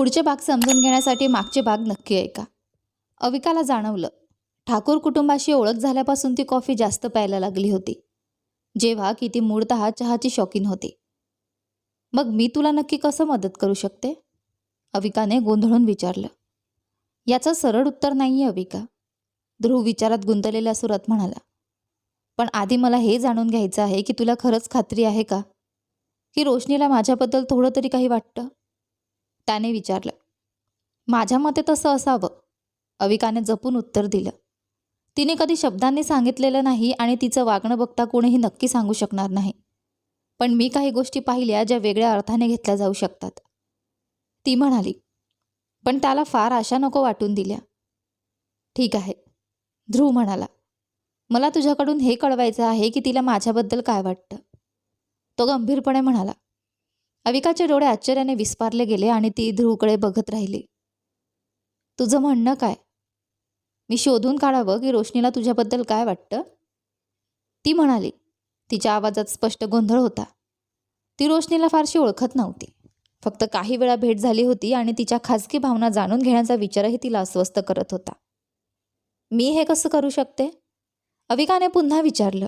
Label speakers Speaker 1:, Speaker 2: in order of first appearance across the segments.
Speaker 1: पुढचे भाग समजून घेण्यासाठी मागचे भाग नक्की ऐका. अविकाला जाणवलं. ठाकूर कुटुंबाशी ओळख झाल्यापासून ती कॉफी जास्त प्यायला लागली होती. जेव्हा की ती मूळतः चहाची शौकीन होती. मग मी तुला नक्की कसं मदत करू शकते? अविकाने गोंधळून विचारलं. याचं सरळ उत्तर नाही आहे अविका. ध्रुव विचारात गुंतलेल्या सुरात म्हणाला. पण आधी मला हे जाणून घ्यायचं आहे की तुला खरंच खात्री आहे का? की रोशनीला माझ्याबद्दल थोडं तरी काही वाटतं? त्याने विचारलं माझ्या मते तसं असावं. अविकाने जपून उत्तर दिलं तिने कधी शब्दांनी सांगितलेलं नाही आणि तिचं वागणं बघता कोणीही नक्की सांगू शकणार नाही. पण मी काही गोष्टी पाहिल्या ज्या वेगळ्या अर्थाने घेतल्या जाऊ शकतात. ती म्हणाली पण त्याला फार आशा नको वाटून दिल्या. ठीक आहे ध्रुव म्हणाला मला तुझ्याकडून हे कळवायचं आहे की तिला माझ्याबद्दल काय वाटतं. तो गंभीरपणे म्हणाला अविकाचे डोळे आश्चर्याने विस्पारले गेले आणि ती ध्रुवकडे बघत राहिली. तुझं म्हणणं काय? मी शोधून काढावं की रोशनीला तुझ्याबद्दल काय वाटतं? ती म्हणाली. तिच्या आवाजात स्पष्ट गोंधळ होता. ती रोशनीला फारशी ओळखत नव्हती. फक्त काही वेळा भेट झाली होती आणि तिच्या खाजगी भावना जाणून घेण्याचा विचारही तिला अस्वस्थ करत होता. मी हे कसं करू शकते? अविकाने पुन्हा विचारलं.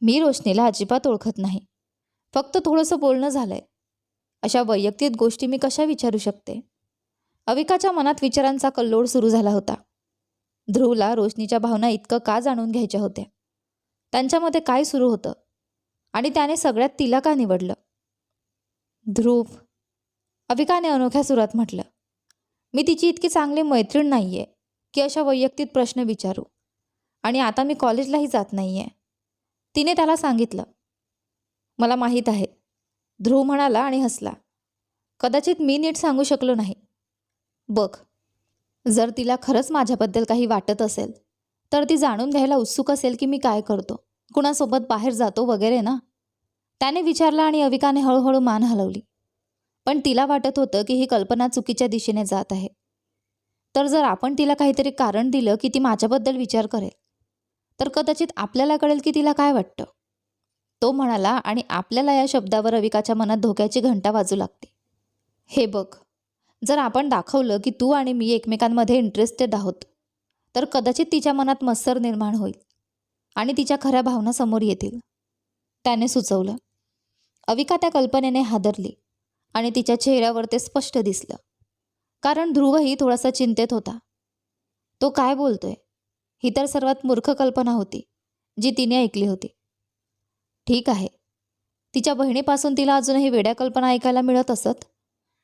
Speaker 1: मी रोशनीला अजिबात ओळखत नाही. फक्त थोडंसं बोलणं झालंय. अशा वैयक्तिक गोष्टी मी कशा विचारू शकते? अविकाच्या मनात विचारांचा कल्लोळ सुरू झाला होता. ध्रुवला रोशनीच्या भावना इतकं का जाणून घ्यायच्या होत्या? त्यांच्यामध्ये काय सुरू होतं? आणि त्याने सगळ्यात तिला का निवडलं? ध्रुव अविकाने अनोख्या सुरात म्हटलं मी तिची इतकी चांगली मैत्रीण नाही आहे की अशा वैयक्तिक प्रश्न विचारू. आणि आता मी कॉलेजलाही जात नाही आहे तिने त्याला सांगितलं मला माहीत आहे ध्रुव म्हणाला आणि हसला. कदाचित मी नीट सांगू शकलो नाही. बघ जर तिला खरंच माझ्याबद्दल काही वाटत असेल तर ती जाणून घ्यायला उत्सुक असेल की मी काय करतो. कुणासोबत बाहेर जातो वगैरे ना? त्याने विचारलं आणि अविकाने हळूहळू मान हलवली. पण तिला वाटत होतं की ही कल्पना चुकीच्या दिशेने जात आहे. तर जर आपण तिला काहीतरी कारण दिलं की ती माझ्याबद्दल विचार करेल तर कदाचित आपल्याला कळेल की तिला काय वाटतं. तो म्हणाला आणि आपल्याला या शब्दावर अविकाच्या मनात धोक्याची घंटा वाजू लागते. हे बघ जर आपण दाखवलं की तू आणि मी एकमेकांमध्ये इंटरेस्टेड आहोत तर कदाचित तिच्या मनात मत्सर निर्माण होईल आणि तिच्या खऱ्या भावना समोर येतील. त्याने सुचवलं. अविका त्या कल्पनेने हादरली आणि तिच्या चेहऱ्यावर ते स्पष्ट दिसलं. कारण ध्रुवही थोडासा चिंतेत होता. तो काय बोलतोय? ही तर सर्वात मूर्ख कल्पना होती जी तिने ऐकली होती. ठीक आहे. तिच्या बहिणीपासून तिला अजूनही वेड्या कल्पना ऐकायला मिळत असत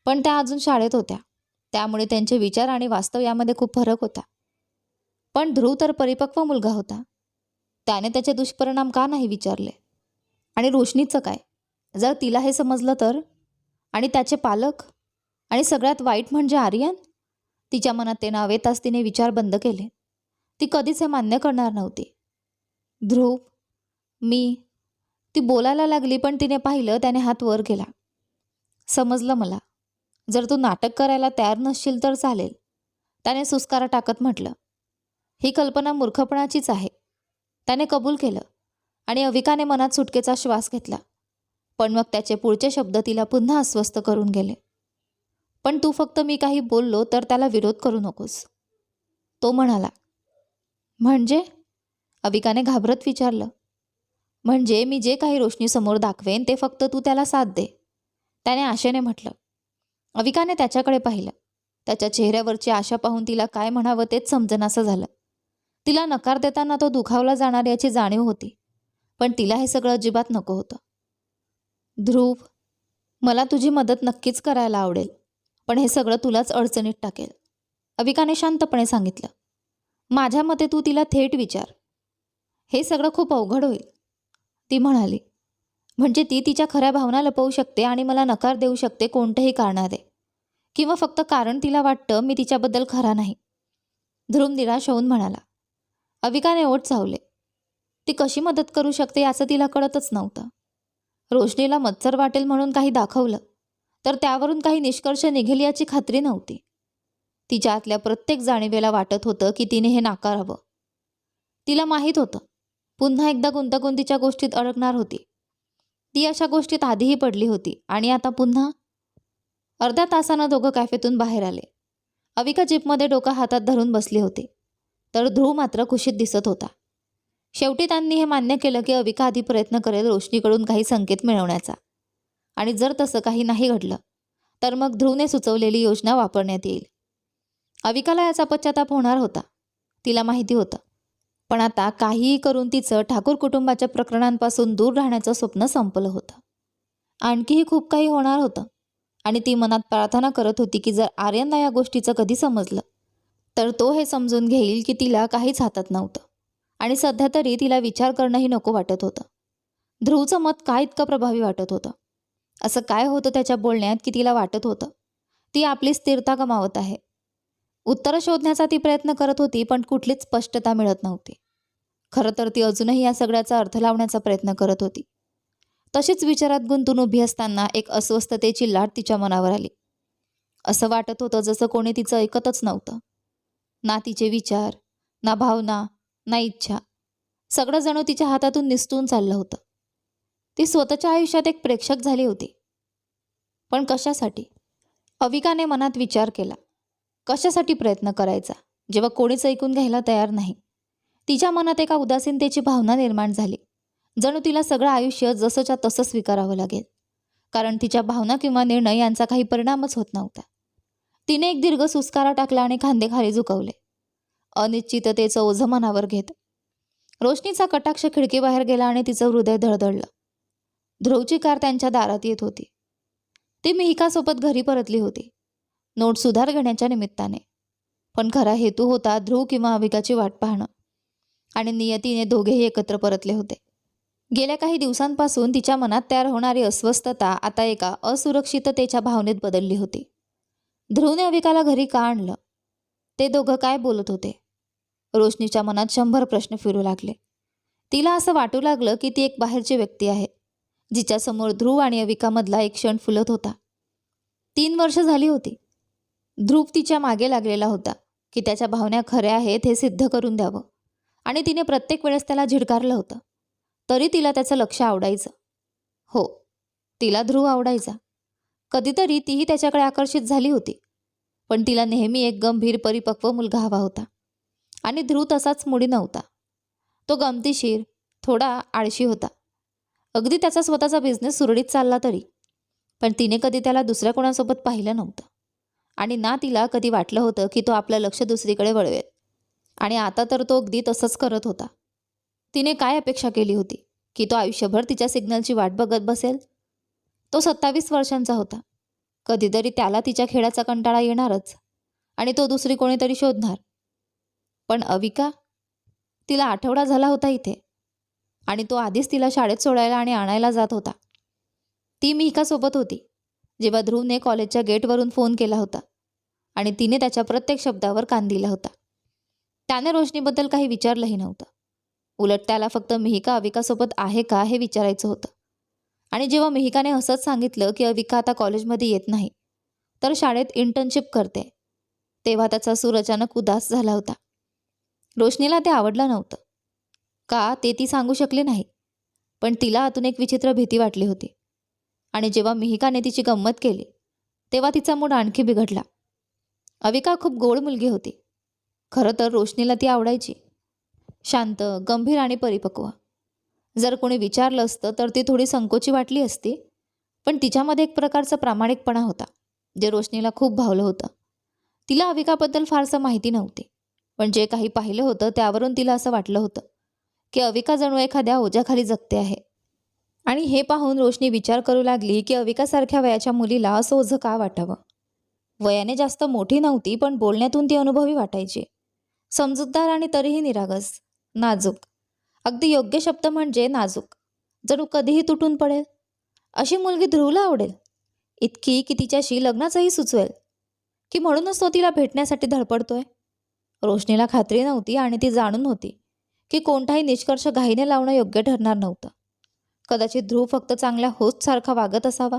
Speaker 1: पण त्या अजून शाळेत होत्या. त्यामुळे त्यांचे विचार आणि वास्तव यामध्ये खूप फरक होता. पण ध्रुव तर परिपक्व मुलगा होता. त्याने त्याचे दुष्परिणाम का नाही विचारले? आणि रोशनीचं काय? जर तिला हे समजलं तर? आणि त्याचे पालक? आणि सगळ्यात वाईट म्हणजे आर्यन? तिच्या मनात ते नाव येताच तिने विचार बंद केले. ती कधीच हे मान्य करणार नव्हती. ध्रुव मी ती बोलायला लागली पण तिने पाहिलं त्याने हात वर केला. समजलं मला. जर तू नाटक करायला तयार नसशील तर चालेल. त्याने सुस्कारा टाकत म्हटलं. ही कल्पना मूर्खपणाचीच आहे. त्याने कबूल केलं आणि अविकाने मनात सुटकेचा श्वास घेतला. पण मग त्याचे पुढचे शब्द तिला पुन्हा अस्वस्थ करून गेले. पण तू फक्त मी काही बोललो तर त्याला विरोध करू नकोस. तो म्हणाला. म्हणजे? अविकाने घाबरत विचारलं. म्हणजे मी जे काही रोशनीसमोर दाखवेन ते फक्त तू त्याला साथ दे. त्याने आशेने म्हटलं. अविकाने त्याच्याकडे पाहिलं. त्याच्या चेहऱ्यावरची आशा पाहून तिला काय म्हणावं तेच समजनासं झालं. तिला नकार देताना तो दुखावला जाणार याची जाणीव होती. पण तिला हे सगळं अजिबात नको होतं. ध्रुव मला तुझी मदत नक्कीच करायला आवडेल पण हे सगळं तुलाच अडचणीत टाकेल. अविकाने शांतपणे सांगितलं. माझ्या मते तू तिला थेट विचार. हे सगळं खूप अवघड होईल. ती म्हणाली म्हणजे ती तिच्या खऱ्या भावना लपवू शकते आणि मला नकार देऊ शकते कोणतंही कारणाने. किंवा फक्त कारण तिला वाटतं मी तिच्याबद्दल खरा नाही. ध्रुव निराश होऊन म्हणाला अविकाने ओठ चावले. ती कशी मदत करू शकते याचं तिला कळतच नव्हतं. रोशनीला मत्सर वाटेल म्हणून काही दाखवलं तर त्यावरून काही निष्कर्ष निघेल याची खात्री नव्हती. तिच्या आतल्या प्रत्येक जाणीवेला वाटत होतं की तिने हे नाकारावं. तिला माहीत होतं पुन्हा एकदा गुंतागुंतीच्या गोष्टीत अडकणार होती. ती अशा गोष्टीत आधीही पडली होती आणि आता पुन्हा अर्ध्या तासानं दोघं कॅफेतून बाहेर आले. अविका जीपमध्ये डोकं हातात धरून बसली होती. तर ध्रुव मात्र खुशीत दिसत होता. शेवटी त्यांनी हे मान्य केलं की अविका आधी प्रयत्न करेल रोशनीकडून काही संकेत मिळवण्याचा. आणि जर तसं काही नाही घडलं तर मग ध्रुवने सुचवलेली योजना वापरण्यात येईल. अविकाला याचा पश्चाताप होणार होता. तिला माहिती होतं. पण आता काहीही करून तिचं ठाकूर कुटुंबाच्या प्रकरणांपासून दूर राहण्याचं स्वप्न संपलं होतं. आणखीही खूप काही होणार होतं. आणि ती मनात प्रार्थना करत होती की जर आर्यनला या गोष्टीचं कधी समजलं तर तो हे समजून घेईल की तिला काहीच हातात नव्हतं. आणि सध्या तरी तिला विचार करणंही नको वाटत होतं. ध्रुवचं मत काय इतकं प्रभावी वाटत होतं? असं काय होतं त्याच्या बोलण्यात की तिला वाटत होतं? ती आपली स्थिरता गमावत आहे. उत्तरं शोधण्याचा ती प्रयत्न करत होती पण कुठलीच स्पष्टता मिळत नव्हती. खरं तर ती अजूनही या सगळ्याचा अर्थ लावण्याचा प्रयत्न करत होती. तशीच विचारात गुंतून उभी असताना एक अस्वस्थतेची लाट तिच्या मनावर आली. असं वाटत होतं जसं कोणी तिचं ऐकतच नव्हतं. ना तिचे विचार ना भावना ना इच्छा. सगळं जणू तिच्या हातातून निसटून चाललं होतं. ती स्वतःच्या आयुष्यात एक प्रेक्षक झाली होती. पण कशासाठी? अविकाने मनात विचार केला. कशासाठी प्रयत्न करायचा? जेव्हा कोणीच ऐकून घ्यायला तयार नाही. तिच्या मनात एका उदासीनतेची भावना निर्माण झाली. जणू तिला सगळं आयुष्य जसंच्या तसं स्वीकारावं लागेल. कारण तिच्या भावना किंवा निर्णय यांचा काही परिणामच होत नव्हता. तिने एक दीर्घ सुस्कारा टाकला आणि खांदे खाली झुकवले. अनिश्चिततेचं ओझं मनावर घेत. रोशनीचा कटाक्ष खिडकीबाहेर गेला आणि तिचं हृदय धडधडलं. ध्रुवची कार त्यांच्या दारात येत होती. ती मिहिकासोबत घरी परतली होती. नोट सुधार घेण्याच्या निमित्ताने. पण खरा हेतू होता ध्रुव किंवा अविकाची वाट पाहणं. आणि नियतीने दोघेही एकत्र परतले होते. गेल्या काही दिवसांपासून तिच्या मनात तयार होणारी अस्वस्थता आता एका असुरक्षिततेच्या भावनेत बदलली होती. ध्रुवने अविकाला घरी का आणलं? ते दोघं काय बोलत होते? रोशनीच्या मनात शंभर प्रश्न फिरू लागले. तिला असं वाटू लागलं की ती एक बाहेरची व्यक्ती आहे जिच्यासमोर ध्रुव आणि अविकामधला एक क्षण फुलत होता. तीन वर्ष झाली होती. ध्रुव तिच्यामागे लागलेला होता की त्याच्या भावना खऱ्या आहेत हे सिद्ध करून द्यावं. आणि तिने प्रत्येक वेळेस त्याला झिडकारलं होतं. तरी तिला त्याचं लक्ष आवडायचं. हो तिला ध्रुव आवडायचा. कधीतरी तीही त्याच्याकडे आकर्षित झाली होती. पण तिला नेहमी एक गंभीर परिपक्व मुलगा हवा होता. आणि ध्रुव तसाच मुडी नव्हता. तो गमतीशीर थोडा आळशी होता. अगदी त्याचा स्वतःचा बिझनेस सुरळीत चालला तरी. पण तिने कधी त्याला दुसऱ्या कोणासोबत पाहिलं नव्हतं. आणि ना तिला कधी वाटलं होतं की तो आपलं लक्ष दुसरीकडे वळवेल. आणि आता तर तो अगदी तसंच करत होता. तिने काय अपेक्षा केली होती? की तो आयुष्यभर तिच्या सिग्नलची वाट बघत बसेल? तो सत्तावीस वर्षांचा होता. कधीतरी त्याला तिच्या खेळाचा कंटाळा येणारच. आणि तो दुसरी कोणीतरी शोधणार. पण अविका? तिला आठवडा झाला होता इथे. आणि तो आधीच तिला शाळेत सोडायला आणि आणायला जात होता. ती मिहिकासोबत होती. जेव्हा ध्रुवने कॉलेजच्या गेटवरून फोन केला होता. आणि तिने त्याच्या प्रत्येक शब्दावर कान दिला होता. त्याने रोशनीबद्दल काही विचारलंही नव्हतं. उलट त्याला फक्त मिहिका अविकासोबत आहे का हे विचारायचं होतं. आणि जेव्हा मिहिकाने असंच सांगितलं की अविका आता कॉलेजमध्ये येत नाही तर शाळेत इंटर्नशिप करते. तेव्हा त्याचा सूर अचानक उदास झाला होता. रोशनीला ते आवडलं नव्हतं. का ते ती सांगू शकली नाही पण तिला आतून एक विचित्र भीती वाटली होती. आणि जेव्हा मिहिकाने तिची गंमत केली तेव्हा तिचा मूड आणखी बिघडला. अविका खूप गोड मुलगी होती. खरं तर रोशनीला ती आवडायची. शांत गंभीर आणि परिपक्व. जर कोणी विचारलं असतं तर ती थोडी संकोची वाटली असती पण तिच्यामध्ये एक प्रकारचा प्रामाणिकपणा होता जे रोशनीला खूप भावलं होतं. तिला अविकाबद्दल फारसं माहिती नव्हती पण जे काही पाहिलं होतं त्यावरून तिला असं वाटलं होतं की अविका जणू एखाद्या ओझ्याखाली जगते आहे. आणि हे पाहून रोशनी विचार करू लागली की अविकासारख्या वयाच्या मुलीला असं ओझं का वाटावं? वयाने जास्त मोठी नव्हती पण बोलण्यातून ती अनुभवी वाटायची. समजूतदार आणि तरीही निरागस नाजूक. अगदी योग्य शब्द म्हणजे नाजूक. जणू कधीही तुटून पडेल. अशी मुलगी ध्रुवला आवडेल. इतकी की तिच्याशी लग्नाचंही सुचवेल. की म्हणूनच तो तिला भेटण्यासाठी धडपडतोय. रोशनीला खात्री नव्हती आणि ती जाणून होती की कोणताही निष्कर्ष घाईने लावणं योग्य ठरणार नव्हतं. कदाचित ध्रुव फक्त चांगल्या होस्टसारखा वागत असावा.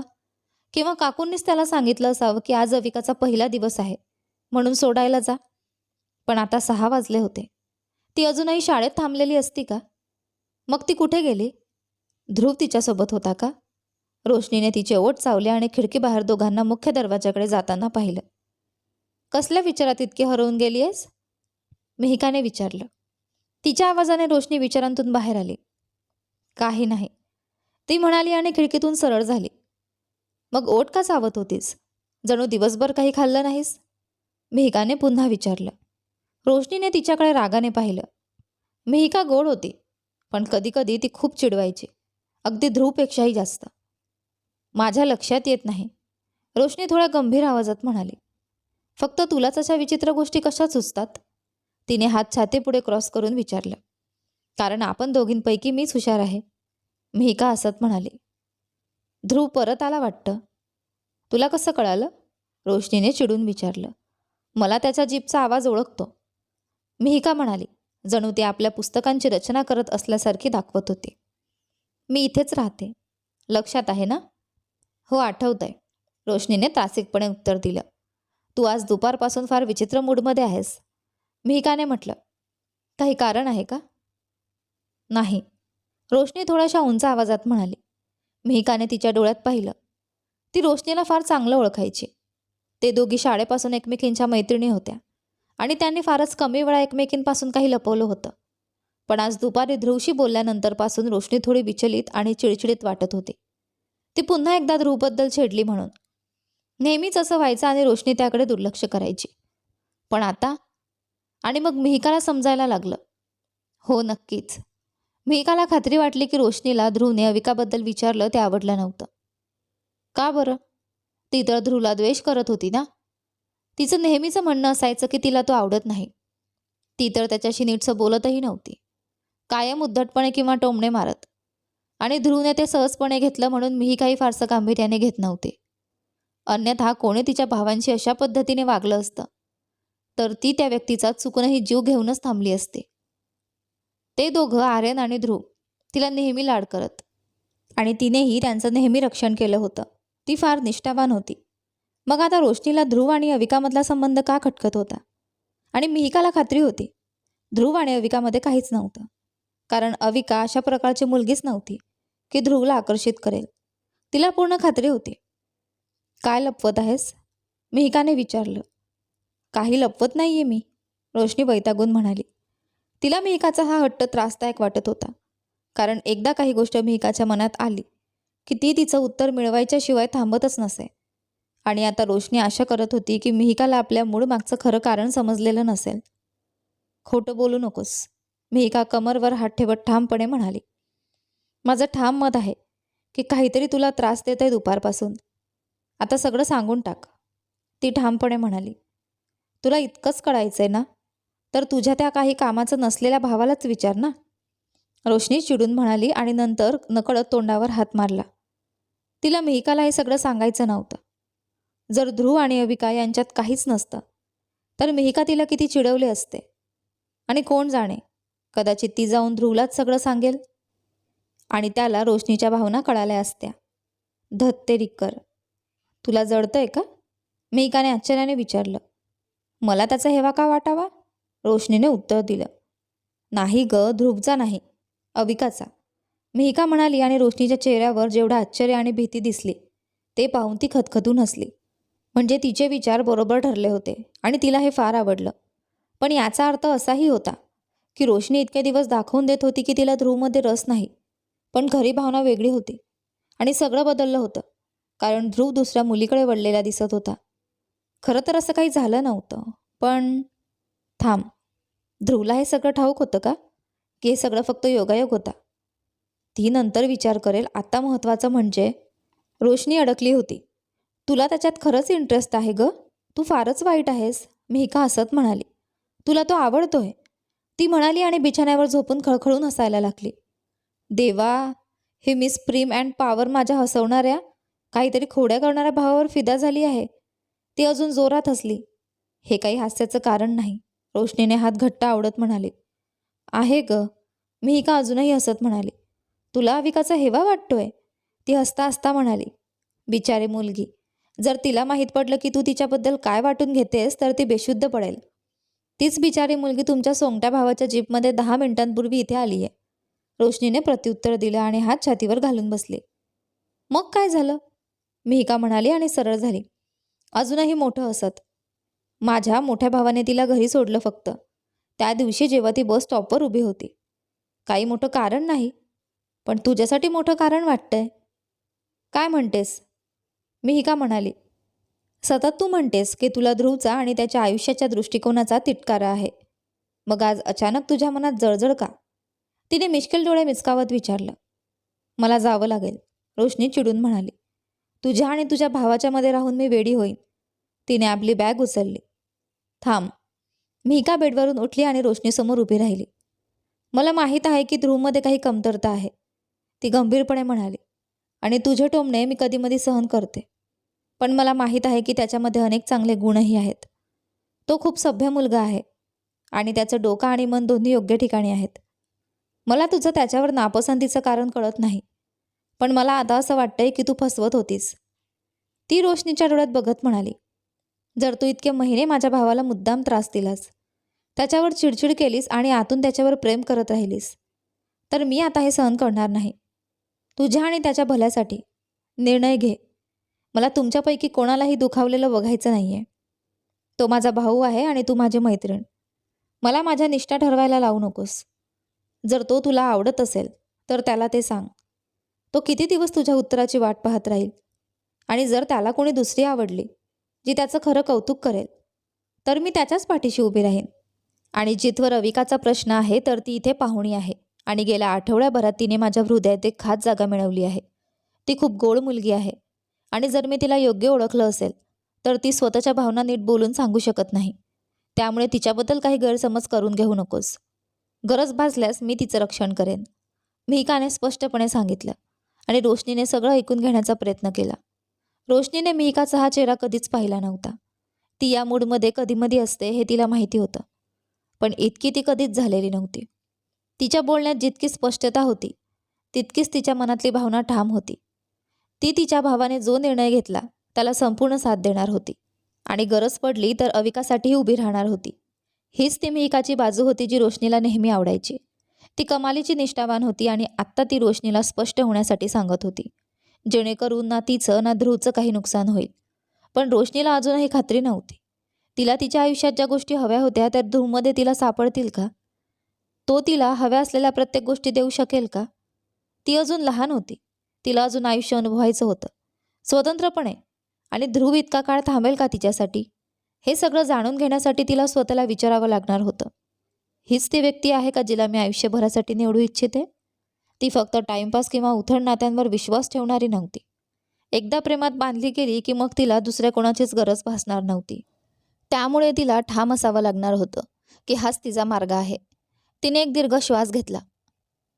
Speaker 1: किंवा काकूंनीच त्याला सांगितलं असावं की आज अविकाचा पहिला दिवस आहे. म्हणून सोडायला जा. पण आता सहा वाजले होते. ती अजूनही शाळेत थांबलेली असती का? मग ती कुठे गेली? ध्रुव तिच्यासोबत होता का? रोशनीने तिचे ओट चावले आणि खिडकीबाहेर दोघांना मुख्य दरवाजाकडे जाताना पाहिलं. कसल्या विचारात इतकी हरवून गेली आहेस मिहिकाने विचारलं. तिच्या आवाजाने रोशनी विचारांतून बाहेर आली. काही नाही. ती म्हणाली आणि खिडकीतून सरळ झाली. मग ओठ का चावत होतीस? जणू दिवसभर काही खाल्लं नाहीस? मेहिकाने पुन्हा विचारलं. रोशनीने तिच्याकडे रागाने पाहिलं. मेहिका गोड होती पण कधीकधी ती खूप चिडवायची. अगदी ध्रुवपेक्षाही जास्त. माझ्या लक्षात येत नाही. रोशनी थोड्या गंभीर आवाजात म्हणाली फक्त तुलाच अशा विचित्र गोष्टी कशा सुचतात? तिने हात छातीपुढे क्रॉस करून विचारलं कारण आपण दोघींपैकी मीच हुशार आहे. मेहिका हसत म्हणाली ध्रुव परत आला वाटतं. तुला कसं कळालं? रोशनीने चिडून विचारलं. मला त्याच्या जीपचा आवाज ओळखतो. मिहिका म्हणाली? जणू ते आपल्या पुस्तकांची रचना करत असल्यासारखी दाखवत होते. मी इथेच राहते. लक्षात आहे ना? हो आठवतंय. रोशनीने त्रासिकपणे उत्तर दिलं. तू आज दुपारपासून फार विचित्र मूडमध्ये आहेस. मिहिकाने म्हटलं. काही कारण आहे का? नाही. रोशनी थोड्याशा उंच आवाजात म्हणाली. मेहिकाने तिच्या डोळ्यात पाहिलं. ती रोशनीला फार चांगलं ओळखायची. ते दोघी शाळेपासून एकमेकींच्या मैत्रिणी होत्या आणि त्यांनी फारच कमी वेळा एकमेकींपासून काही लपवलं होतं. पण आज दुपारी ध्रुवशी बोलल्यानंतरपासून रोशनी थोडी विचलित आणि चिडचिडीत वाटत होती. ती पुन्हा एकदा ध्रुवबद्दल छेडली म्हणून. नेहमीच असं व्हायचं आणि रोशनी त्याकडे दुर्लक्ष करायची. पण आता? आणि मग मिहिकाला समजायला लागलं. हो नक्कीच. मिहिकाला खात्री वाटली की रोशनीला ध्रुवने अविकाबद्दल विचारलं ते आवडलं नव्हतं. का बरं? ती तर ध्रुवला द्वेष करत होती ना? तिचं नेहमीचं म्हणणं असायचं की तिला तो आवडत नाही. ती तर त्याच्याशी नीटसं बोलतही नव्हती. कायम उद्धटपणे किंवा टोमणे मारत. आणि ध्रुवने ते सहजपणे घेतलं म्हणून मीही काही फारसं गांभीर्याने घेत नव्हते. अन्यथा कोणी तिच्या भावांशी अशा पद्धतीने वागलं असतं. तर ती त्या व्यक्तीचा चुकूनही जीव घेऊनच थांबली असते. ते दोघं आर्यन आणि ध्रुव तिला नेहमी लाड करत. आणि तिनेही त्यांचं नेहमी रक्षण केलं होतं. ती फार निष्ठावान होती. मग आता रोशनीला ध्रुव आणि अविकामधला संबंध का खटकत होता? आणि मिहिकाला खात्री होती. ध्रुव आणि अविकामध्ये काहीच नव्हतं. कारण अविका अशा प्रकारची मुलगीच नव्हती की ध्रुवला आकर्षित करेल. तिला पूर्ण खात्री होती. काय लपवत आहेस? मिहिकाने विचारलं. काही लपवत नाही आहे मी रोशनी बैतागून म्हणाली. तिला मिहिकाचा हा हट्ट त्रासदायक वाटत होता. कारण एकदा काही गोष्ट मिहिकाच्या मनात आली की ती तिचं उत्तर मिळवायच्या शिवाय थांबतच नसे. आणि आता रोशनी आशा करत होती की मिहिकाला आपल्या मूळ मागचं खरं कारण समजलेलं नसेल. खोटं बोलू नकोस मिहिका कमरवर हात ठेवत ठामपणे म्हणाली. माझं ठाम मत आहे की काहीतरी तुला त्रास देत आहे दुपारपासून. आता सगळं सांगून टाक. ती ठामपणे म्हणाली. तुला इतकंच कळायचंय ना? तर तुझ्या त्या काही कामाचं नसलेल्या भावालाच विचार ना. रोशनी चिडून म्हणाली आणि नंतर नकळत तोंडावर हात मारला. तिला मेहिकाला हे सगळं सांगायचं नव्हतं. जर ध्रुव आणि अविका यांच्यात काहीच नसतं तर मेहिका तिला किती चिडवले असते. आणि कोण जाणे कदाचित ती जाऊन ध्रुवलाच सगळं सांगेल. आणि त्याला रोशनीच्या भावना कळाल्या असत्या. धत्ते रिक्कर. तुला जडतंय का? मेहिकाने आश्चर्याने विचारलं. मला त्याचा हेवा का वाटावा? रोशनीने उत्तर दिलं. नाही ग ध्रुवचा नाही अविकाचा. मिहिका म्हणाली आणि रोशनीच्या चेहऱ्यावर जेवढं आश्चर्य आणि भीती दिसली ते पाहून ती खतखतून हसली. म्हणजे तिचे विचार बरोबर ठरले होते आणि तिला हे फार आवडलं. पण याचा अर्थ असाही होता की रोशनी इतके दिवस दाखवून देत होती की तिला ध्रुवमध्ये रस नाही पण खरी भावना वेगळी होती आणि सगळं बदललं होतं कारण ध्रुव दुसऱ्या मुलीकडे वळलेला दिसत होता. खरं तर असं काही झालं नव्हतं पण थांब. ध्रुवला हे सगळं ठाऊक होतं का? की हे सगळं फक्त योगायोग होता. ती नंतर विचार करेल आता महत्त्वाचं म्हणजे रोशनी अडकली होती. तुला त्याच्यात खरंच इंटरेस्ट आहे ग? तू फारच वाईट आहेस. मिहिका हसत म्हणाली? तुला तो आवडतोय. ती म्हणाली आणि बिछाण्यावर झोपून खळखळून हसायला लागली. देवा हे मिस प्रीम अँड पॉवर माझ्या हसवणाऱ्या काहीतरी खोड्या करणाऱ्या भावावर फिदा झाली आहे. ती अजून जोरात हसली. हे काही हास्याचं कारण नाही. रोशनीने हात घट्ट आवडत म्हणाले. आहे ग. मिहिका अजूनही हसत म्हणाली. तुला अविकाचा हेवा वाटतोय? ती हसता हसता म्हणाली. बिचारी मुलगी. जर तिला माहीत पडलं की तू तिच्याबद्दल काय वाटून घेतेस तर ती बेशुद्ध पडेल. तीच बिचारी मुलगी तुमच्या सोंगट्या भावाच्या जीपमध्ये दहा मिनिटांपूर्वी इथे आली आहे रोशनीने प्रत्युत्तर दिलं आणि हात छातीवर घालून बसले. मग काय झालं? मिहिका म्हणाली आणि सरळ झाली. अजूनही मोठं असत माझ्या मोठ्या भावाने तिला घरी सोडलं फक्त. त्या दिवशी जेव्हा ती बस स्टॉपवर उभी होती. काही मोठं कारण नाही पण तुझ्यासाठी मोठं कारण वाटतंय. काय म्हणतेस? मी ही का म्हणाली? सतत तू म्हणतेस की तुला ध्रुवचा आणि त्याच्या आयुष्याच्या दृष्टिकोनाचा तिटकारा आहे. मग आज अचानक तुझ्या मनात जळजळ का? तिने मिश्किल डोळे मिचकावत विचारलं. मला जावं लागेल रोशनी चिडून म्हणाली. तुझ्या आणि तुझ्या भावाच्या मध्ये राहून मी वेडी होईन. तिने आपली बॅग उचलली. थांब. मी एका बेडवरून उठली आणि रोशनीसमोर उभी राहिली. मला माहीत आहे की ध्रुवमध्ये काही कमतरता आहे. ती गंभीरपणे म्हणाली आणि तुझे टोमणे मी कधीमधी सहन करते. पण मला माहीत आहे की त्याच्यामध्ये अनेक चांगले गुणही आहेत. तो खूप सभ्य मुलगा आहे आणि त्याचं डोकं आणि मन दोन्ही योग्य ठिकाणी आहेत. मला तुझं त्याच्यावर नापसंतीचं कारण कळत नाही पण मला आता असं वाटतंय की तू फसवत होतीस. ती रोशनीच्या डोळ्यात बघत म्हणाली जर तू इतके महिने माझ्या भावाला मुद्दाम त्रास दिलास त्याच्यावर चिडचिड केलीस आणि आतून त्याच्यावर प्रेम करत राहिलीस तर मी आता हे सहन करणार नाही. तुझ्या आणि त्याच्या भल्यासाठी निर्णय घे. मला तुमच्यापैकी कोणालाही दुखावलेलं बघायचं नाही आहे तो माझा भाऊ आहे आणि तू माझी मैत्रीण. मला माझ्या निष्ठा ठरवायला लावू नकोस. जर तो तुला आवडत असेल तर त्याला ते सांग. तो किती दिवस तुझ्या उत्तराची वाट पाहत राहील? आणि जर त्याला कोणी दुसरी आवडली जी त्याचं खरं कौतुक करेल. तर मी त्याच्याच पाठीशी उभी राहीन. आणि जिथवर रविकाचा प्रश्न आहे तर ती इथे पाहुणी आहे. आणि गेल्या आठवड्याभरात तिने माझ्या हृदयात एक खास जागा मिळवली आहे. ती खूप गोड मुलगी आहे. आणि जर मी तिला योग्य ओळखलं असेल तर ती स्वतःच्या भावना नीट बोलून सांगू शकत नाही. त्यामुळे तिच्याबद्दल काही गैरसमज करून घेऊ नकोस. गरज भासल्यास मी तिचं रक्षण करेन. मिहिकाने स्पष्टपणे सांगितलं. आणि रोशनीने सगळं ऐकून घेण्याचा प्रयत्न केला. रोशनीने मिहिकाचा हा चेहरा कधीच पाहिला नव्हता. ती या मूडमध्ये कधीमधी असते हे तिला माहिती होतं पण इतकी ती कधीच झालेली नव्हती. तिच्या बोलण्यात जितकी स्पष्टता होती तितकीच तिच्या मनातली भावना ठाम होती. ती तिच्या भावाने जो निर्णय घेतला त्याला संपूर्ण साथ देणार होती. आणि गरज पडली तर अविकासाठीही उभी राहणार होती. हीच ती मिहिकाची बाजू होती जी रोशनीला नेहमी आवडायची. ती कमालीची निष्ठावान होती आणि आत्ता ती रोशनीला स्पष्ट होण्यासाठी सांगत होती. जेणेकरून ना तिचं ना ध्रुवचं काही नुकसान होईल. पण रोशनीला अजूनही खात्री नव्हती. तिला तिच्या आयुष्यात ज्या गोष्टी हव्या होत्या त्या ध्रुवमध्ये तिला सापडतील का? तो तिला हव्या असलेल्या प्रत्येक गोष्टी देऊ शकेल का? ती अजून लहान होती. तिला अजून आयुष्य अनुभवायचं होतं. स्वतंत्रपणे. आणि ध्रुव इतका काळ थांबेल का तिच्यासाठी? हे सगळं जाणून घेण्यासाठी तिला स्वतःला विचारावं लागणार होतं. हीच ती व्यक्ती आहे का जिला मी आयुष्यभरासाठी निवडू इच्छिते? ती फक्त टाइमपास किंवा उथळ नात्यांवर विश्वास ठेवणारी नव्हती. एकदा प्रेमात बांधली गेली की मग तिला दुसऱ्या कोणाचीच गरज भासणार नव्हती. त्यामुळे तिला ठाम असावं लागणार होतं की हाच तिचा मार्ग आहे. तिने एक दीर्घ श्वास घेतला.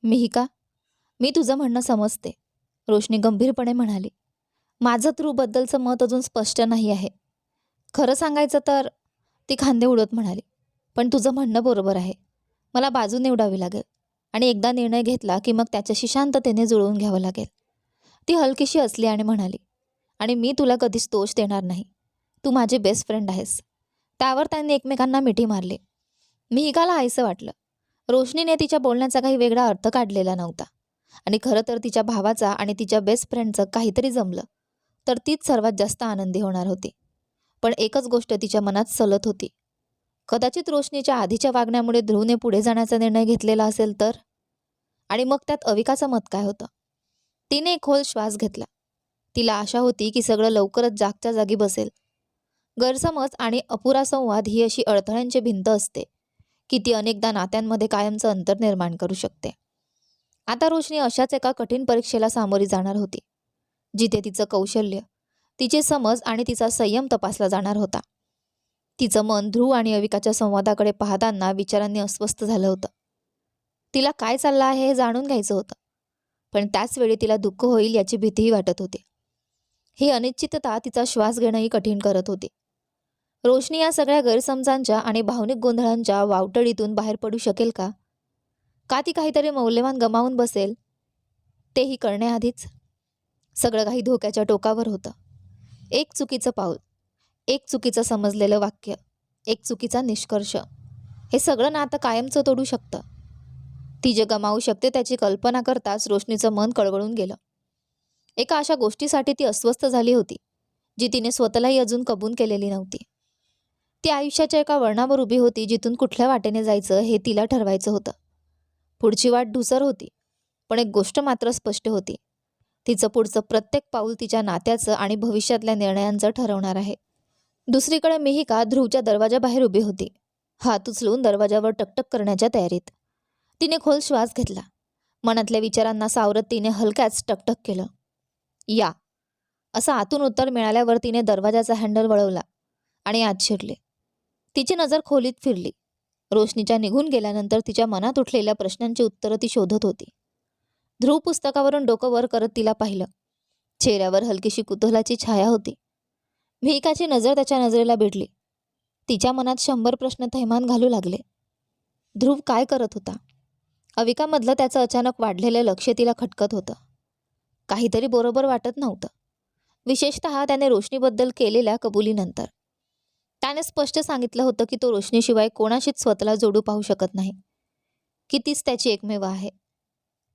Speaker 1: मीही का? मी तुझं म्हणणं समजते रोशनी गंभीरपणे म्हणाली. माझं त्रूबद्दलचं मत अजून स्पष्ट नाही आहे. खरं सांगायचं तर ती खांदे उडत म्हणाली पण तुझं म्हणणं बरोबर आहे. मला बाजू निवडावी लागेल. आणि एकदा निर्णय घेतला की मग त्याच्याशी शांततेने जुळवून घ्यावं लागेल. ती हलकीशी असली आणि म्हणाली आणि मी तुला कधीच दोष देणार नाही. तू माझी बेस्ट फ्रेंड आहेस. त्यावर त्यांनी एकमेकांना मिठी मारली. मिहिकाला आईचं वाटलं. रोशनीने तिच्या बोलण्याचा काही वेगळा अर्थ काढलेला नव्हता. आणि खरं तर तिच्या भावाचा आणि तिच्या बेस्ट फ्रेंडचं काहीतरी जमलं. तर तीच सर्वात जास्त आनंदी होणार होती. पण एकच गोष्ट तिच्या मनात सलत होती. कदाचित रोशनीच्या आधीच्या वागण्यामुळे ध्रुवने पुढे जाण्याचा निर्णय घेतलेला असेल तर? आणि मग त्यात अविकाचं मत काय होतं? तिने एक खोल श्वास घेतला. तिला आशा होती की सगळं लवकरच जागच्या जागी बसेल. गैरसमज आणि अपुरा संवाद ही अशी अडथळ्यांची भिंत असते की ती अनेकदा नात्यांमध्ये कायमचं अंतर निर्माण करू शकते. आता रोशनी अशाच एका कठीण परीक्षेला सामोरी जाणार होती जिथे तिचं कौशल्य तिचे समज आणि तिचा संयम तपासला जाणार होता. तिचं मन ध्रुव आणि अविकाच्या संवादाकडे पाहताना विचारांनी अस्वस्थ झालं होतं. तिला काय चाललं आहे हे जाणून घ्यायचं होतं पण त्याचवेळी तिला दुःख होईल याची भीतीही वाटत होती. ही अनिश्चितता तिचा श्वास घेणंही कठीण करत होती. रोशनी या सगळ्या गैरसमजांच्या आणि भावनिक गोंधळांच्या वावटळीतून बाहेर पडू शकेल का? का ती काहीतरी मौल्यवान गमावून बसेल? तेही करण्याआधीच. सगळं काही धोक्याच्या टोकावर होतं. एक चुकीचं पाऊल. एक चुकीचं समजलेलं वाक्य एक चुकीचा निष्कर्ष. हे सगळं नातं कायमचं तोडू शकतं. ती जे गमावू शकते त्याची कल्पना करताच रोशनीचं मन कळवळून गेलं. एका अशा गोष्टीसाठी ती अस्वस्थ झाली होती जी तिने स्वतःलाही अजून कबूल केलेली नव्हती. ती आयुष्याच्या एका वळणावर उभी होती जिथून कुठल्या वाटेने जायचं हे तिला ठरवायचं होतं. पुढची वाट धुसर होती पण एक गोष्ट मात्र स्पष्ट होती. तिचं पुढचं प्रत्येक पाऊल तिच्या नात्याचं आणि भविष्यातल्या निर्णयांचं ठरवणार आहे. दुसरीकडे मिहिका ध्रुवच्या दरवाजाबाहेर उभी होती. हात उचलून दरवाजावर टकटक करण्याच्या तयारीत. तिने खोल श्वास घेतला. मनातल्या विचारांना सावरत तिने हलक्याच टकटक केलं. या. असं आतून उत्तर मिळाल्यावर तिने दरवाजाचा हँडल वळवला आणि आत शिरले. तिची नजर खोलीत फिरली. रोशनीच्या निघून गेल्यानंतर तिच्या मनात उठलेल्या प्रश्नांची उत्तरं ती शोधत होती. ध्रुव पुस्तकावरून डोकं वर करत तिला पाहिलं. चेहऱ्यावर हलकीशी कुतूहलाची छाया होती. मिहिकाची नजर त्याच्या नजरेला भिडली. तिच्या मनात शंभर प्रश्न थैमान घालू लागले. ध्रुव काय करत होता? अविकामधलं त्याचं अचानक वाढलेलं लक्ष तिला खटकत होतं. काहीतरी बरोबर वाटत नव्हतं. विशेषत त्याने रोशनीबद्दल केलेल्या कबुलीनंतर. त्याने स्पष्ट सांगितलं होतं की तो रोशनीशिवाय कोणाशीच स्वतःला जोडू पाहू शकत नाही. की तीच त्याची एकमेव आहे.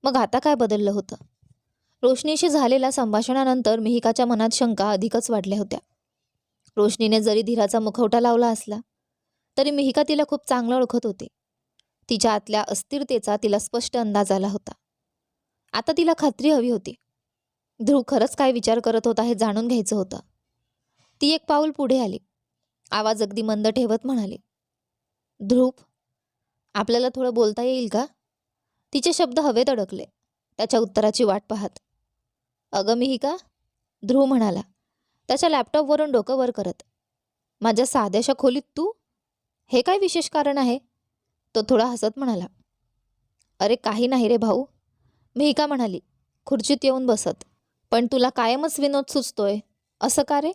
Speaker 1: मग आता काय बदललं होतं? रोशनीशी झालेल्या संभाषणानंतर मिहिकाच्या मनात शंका अधिकच वाढल्या होत्या. रोशनीने जरी धीराचा मुखवटा लावला असला तरी मिहिका तिला खूप चांगलं ओळखत होती. तिच्या आतल्या अस्थिरतेचा तिला स्पष्ट अंदाज आला होता. आता तिला खात्री हवी होती. ध्रुव खरंच काय विचार करत होता हे जाणून घ्यायचं होतं. ती एक पाऊल पुढे आली. आवाज अगदी मंद ठेवत म्हणाली ध्रुव आपल्याला थोडं बोलता येईल का? तिचे शब्द हवेत अडकले. त्याच्या उत्तराची वाट पाहत अगं मिहिका ध्रुव म्हणाला त्याच्या लॅपटॉपवरून डोकं वर करत. माझ्या साध्याशा खोलीत तू? हे काय विशेष कारण आहे? तो थोडा हसत म्हणाला. अरे काही नाही रे भाऊ. मी का म्हणाली. खुर्चीत येऊन बसत. पण तुला कायमच विनोद सुचतोय. असं का रे?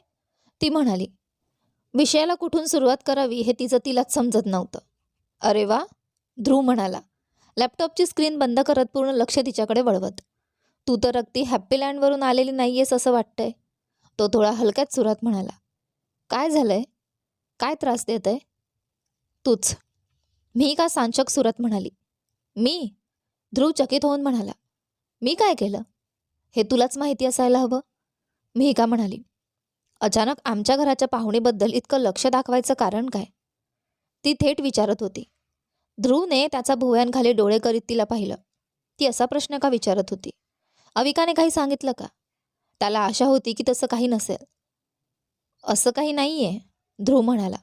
Speaker 1: ती म्हणाली. विषयाला कुठून सुरुवात करावी हे तिचं तिलाच समजत नव्हतं. अरे वा ध्रुव म्हणाला. लॅपटॉपची स्क्रीन बंद करत पूर्ण लक्ष तिच्याकडे वळवत. तू तर अगदी हॅपीलँडवरून आलेली नाही आहेस असं वाटतंय. तो थोडा हलक्याच सुरात म्हणाला काय झालंय? काय त्रास देत आहे तूच. मी का सांचक सुरत म्हणाली? मी. ध्रुव चकित होऊन म्हणाला मी काय केलं? हे तुलाच माहिती असायला हवं? मी का म्हणाली? अचानक आमच्या घराच्या पाहुणीबद्दल इतकं लक्ष दाखवायचं कारण काय? ती थेट विचारत होती. ध्रुवने त्याचा भुवयांखाली डोळे करीत तिला पाहिलं. ती असा प्रश्न का विचारत होती? अविकाने काही सांगितलं का? त्याला आशा होती की तसं काही नसेल. असं काही नाही आहे ध्रुव म्हणाला.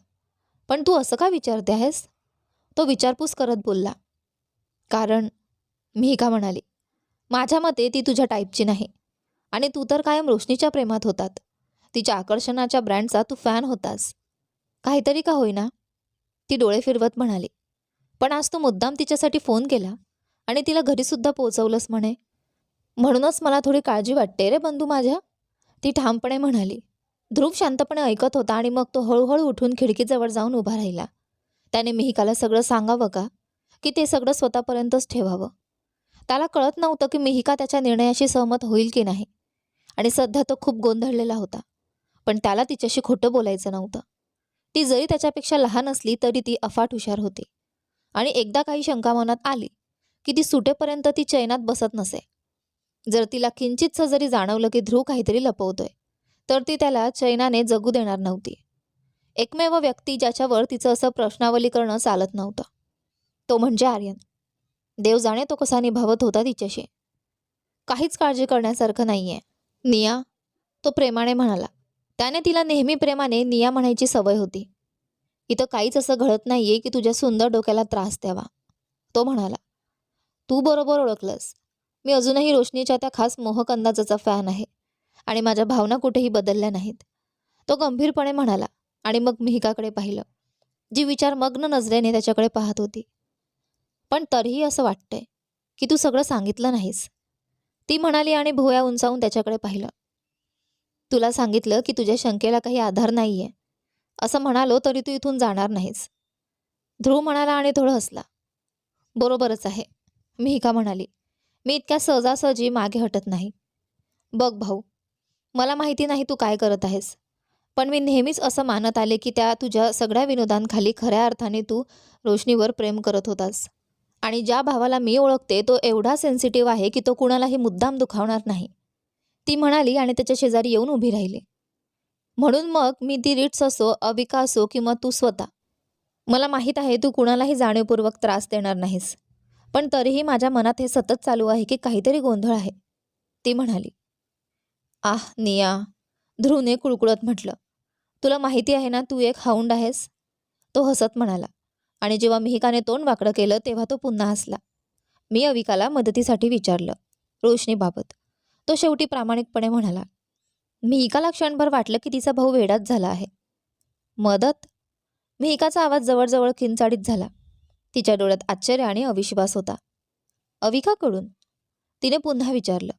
Speaker 1: पण तू असं का विचारते आहेस? तो विचारपूस करत बोलला. कारण मी का म्हणाली? माझ्या मते ती तुझ्या टाईपची नाही. आणि तू तर कायम रोशनीच्या प्रेमात होतात. तिच्या आकर्षणाच्या ब्रँडचा तू फॅन होतास. काहीतरी का होईना? ती डोळे फिरवत म्हणाली. पण आज तू मुद्दाम तिच्यासाठी फोन केला आणि तिला घरीसुद्धा पोचवलंस म्हणे. म्हणूनच मला थोडी काळजी वाटते रे बंधू माझ्या. ती ठामपणे म्हणाली. ध्रुव शांतपणे ऐकत होता आणि मग तो हळूहळू उठून खिडकीजवळ जाऊन उभा राहिला. त्याने मिहिकाला सगळं सांगावं का? की ते सगळं स्वतःपर्यंतच ठेवावं? त्याला कळत नव्हतं की मिहिका त्याच्या निर्णयाशी सहमत होईल की नाही. आणि सध्या तो खूप गोंधळलेला होता. पण त्याला तिच्याशी खोटं बोलायचं नव्हतं. ती जरी त्याच्यापेक्षा लहान असली तरी ती अफाट हुशार होती. आणि एकदा काही शंका मनात आली की ती सुटेपर्यंत ती चैनात बसत नसे. जर तिला किंचितचं जरी जाणवलं की ध्रुव काहीतरी लपवतोय तर ती त्याला चैनाने जगू देणार नव्हती. एकमेव व्यक्ती ज्याच्यावर तिचं असं प्रश्नावली करणं चालत नव्हतं. तो म्हणजे आर्यन. देव जाणे तो कसा निभावत होता तिच्याशी. काहीच काळजी करण्यासारखं नाहीये. निया तो प्रेमाने म्हणाला. त्याने तिला नेहमी प्रेमाने निया म्हणायची सवय होती. इथं काहीच असं घडत नाहीये की तुझ्या सुंदर डोक्याला त्रास द्यावा. तो म्हणाला. तू बरोबर ओळखलंस. मी अजूनही रोशनीच्या त्या खास मोहक अंदाजाचा फॅन आहे. आणि माझ्या भावना कुठेही बदलल्या नाहीत. तो गंभीरपणे म्हणाला आणि मग मिहिकाकडे पाहिलं जी विचार मग्न नजरेने त्याच्याकडे पाहत होती. पण तरीही असं वाटतंय की तू सगळं सांगितलं नाहीस. ती म्हणाली आणि भोया उंचावून त्याच्याकडे पाहिलं. तुला सांगितलं की तुझ्या शंकेला काही आधार नाहीये. असं म्हणालो तरी तू इथून जाणार नाहीस. ध्रुव म्हणाला आणि थोडं हसला. बरोबरच आहे मिहिका म्हणाली. मी इतक्या सहजासहजी मागे हटत नाही. बघ भाऊ मला माहिती नाही तू काय करत आहेस पण मी नेहमीच असं मानत आले की त्या तुझ्या सगळ्या विनोदांखाली खऱ्या अर्थाने तू रोशनीवर प्रेम करत होतास. आणि ज्या भावाला मी ओळखते तो एवढा सेन्सिटिव्ह आहे की तो कुणालाही मुद्दाम दुखावणार नाही. ती म्हणाली आणि त्याच्या शेजारी येऊन उभी राहिली. म्हणून मग मी ती रिट्स असो अविका असो किंवा तू स्वतः. मला माहीत आहे तू कुणालाही जाणीवपूर्वक त्रास देणार नाहीस. पण तरीही माझ्या मनात हे सतत चालू आहे की काहीतरी गोंधळ आहे. ती म्हणाली आह निया ध्रुवने कुळकुळत म्हटलं. तुला माहिती आहे ना तू एक हाऊंड आहेस? तो हसत म्हणाला आणि जेव्हा मिहिकाने तोंड वाकडं केलं तेव्हा तो पुन्हा हसला. मी अविकाला मदतीसाठी विचारलं रोशनीबाबत. तो शेवटी प्रामाणिकपणे म्हणाला मिहिकाला क्षणभर वाटलं की तिचा भाऊ वेडाच झाला आहे. मदत? मिहिकाचा आवाज जवळजवळ किंचाडीत झाला. तिच्या डोळ्यात आश्चर्य आणि अविश्वास होता. अविकाकडून तिने पुन्हा विचारलं.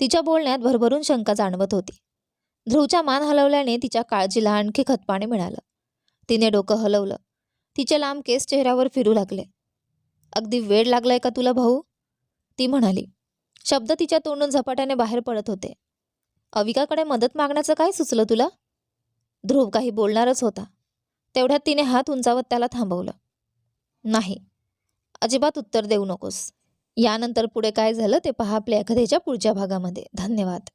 Speaker 1: तिच्या बोलण्यात भरभरून शंका जाणवत होती. ध्रुवच्या मान हलवल्याने तिच्या काळजीला आणखी खतपाणी मिळालं. तिने डोकं हलवलं. तिचे लांब केस चेहऱ्यावर फिरू लागले. अगदी वेळ लागलाय का तुला भाऊ? ती म्हणाली. शब्द तिच्या तोंडून झपाट्याने बाहेर पडत होते. अविकाकडे मदत मागण्याचं काय सुचलं तुला? ध्रुव काही बोलणारच होता. तेवढ्यात तिने हात उंचावत त्याला थांबवलं. नाही. अजिबात उत्तर देऊ नकोस. यानंतर पुढे काय झालं ते पहा आपल्या कथेच्या पुढच्या भागामध्ये. धन्यवाद.